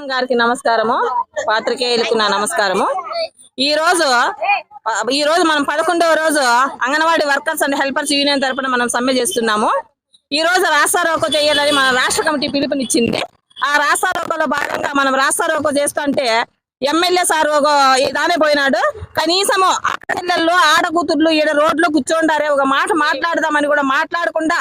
గారికి నమస్కారము. పాత్రికేయులకు నా నమస్కారము. ఈ రోజు ఈ రోజు మనం పదకొండవ రోజు anganwadi workers and helpers union తరపున మనం సమ్మె చేస్తున్నాము. ఈ రోజు రాస్తారోకో చేయాలని మన రాష్ట్ర కమిటీ పిలుపునిచ్చింది. ఆ రాస్తారోకోలో భాగంగా మనం రాస్తారోకో చేస్తుంటే ఎమ్మెల్యే సార్ ఒక ఇదానే పోయినాడు. కనీసము అక్కచెల్లెళ్ళు ఆడకూతుర్లు ఈడ రోడ్లు కూర్చోండారే ఒక మాట మాట్లాడదామని కూడా మాట్లాడకుండా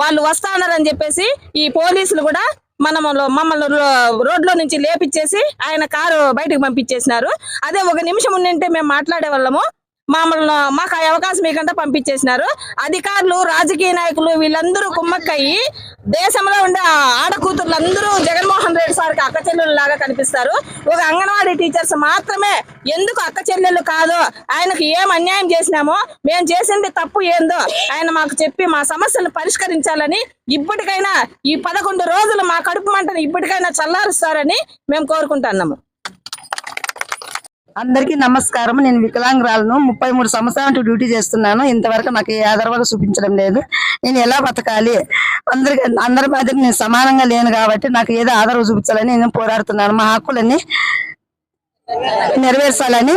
వాళ్ళు వస్తానని చెప్పేసి ఈ పోలీసులు కూడా మనము మమ్మల్ని రో- రోడ్లో నుంచి లేపిచ్చేసి ఆయన కారు బయటకు పంపించేసినారు. అదే ఒక నిమిషం ఉండింటే మేము మాట్లాడే వాళ్ళము. మమ్మల్ని మాకు ఆ అవకాశం మీకంటే పంపించేసినారు. అధికారులు రాజకీయ నాయకులు వీళ్ళందరూ కుమ్మక్కయ్యి దేశంలో ఉండే ఆడకూతుర్లందరూ జగన్మోహన్ రెడ్డి సార్కి అక్క చెల్లెలు లాగా కనిపిస్తారు. ఒక అంగన్వాడీ టీచర్స్ మాత్రమే ఎందుకు అక్క చెల్లెలు కాదు ఆయనకు ఏం అన్యాయం చేసినామో మేము చేసింది తప్పు ఏందో ఆయన మాకు చెప్పి మా సమస్యలు పరిష్కరించాలని ఇప్పటికైనా ఈ పదకొండు రోజులు మా కడుపు మంటను ఇప్పటికైనా చల్లారుస్తారని మేము కోరుకుంటున్నాము. అందరికీ నమస్కారం. నేను వికలాంగురాలను ముప్పై మూడు సంవత్సరాలు డ్యూటీ చేస్తున్నాను. ఇంతవరకు నాకు ఏ ఆధారాలు చూపించడం లేదు. నేను ఎలా బతకాలి? అందరికి అందరి మాదిరి నేను సమానంగా లేను కాబట్టి నాకు ఏదో ఆధారం చూపించాలని నేను పోరాడుతున్నాను. మా హక్కులన్నీ నెరవేర్చాలని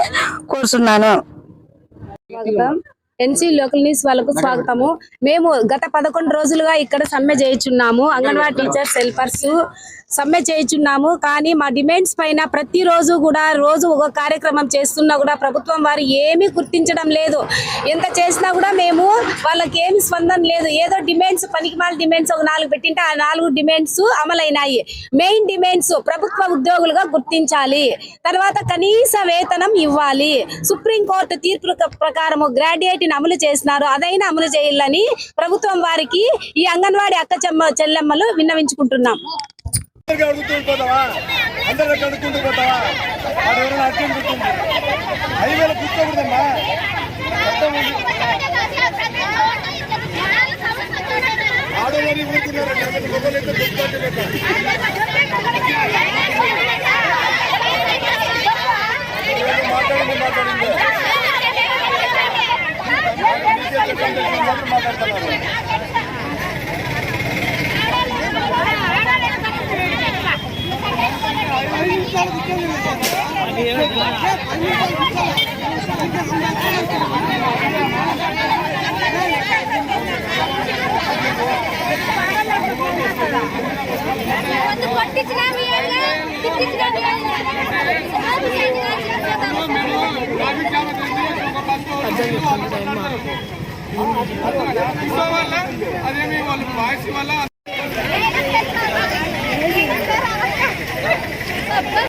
కోరుతున్నాను ఎన్సీ లోకల్ న్యూస్ వాళ్ళకు స్వాగతము. మేము గత పదకొండు రోజులుగా ఇక్కడ సమ్మె చేయించున్నాము. అంగన్వాడీ టీచర్స్ హెల్పర్స్ సమ్మె చేయించున్నాము. కానీ మా డిమాండ్స్ పైన ప్రతిరోజు కూడా రోజు ఒక కార్యక్రమం చేస్తున్నా కూడా ప్రభుత్వం వారు ఏమీ గుర్తించడం లేదు. ఎంత చేసినా కూడా మేము వాళ్ళకి ఏమి స్పందన లేదు. ఏదో డిమాండ్స్ పనికిమాల డిమాండ్స్ ఒక నాలుగు పెట్టింటే ఆ నాలుగు డిమాండ్స్ అమలైనాయి. మెయిన్ డిమాండ్స్ ప్రభుత్వ ఉద్యోగులుగా గుర్తించాలి. తర్వాత కనీస వేతనం ఇవ్వాలి. సుప్రీం కోర్టు తీర్పు ప్రకారము గ్రాడ్యుయేట్ అమలు చేసినారు అదైనా అమలు చేయాలని ప్రభుత్వం వారికి ఈ అంగన్వాడీ అక్క చెమ్మ చెల్లెమ్మలు విన్నవించుకుంటున్నాం. అందరికీ మాట్లాడుతున్నారు ಒಂದು వల్ల అదేమి వాళ్ళ వాయిస్ వల్ల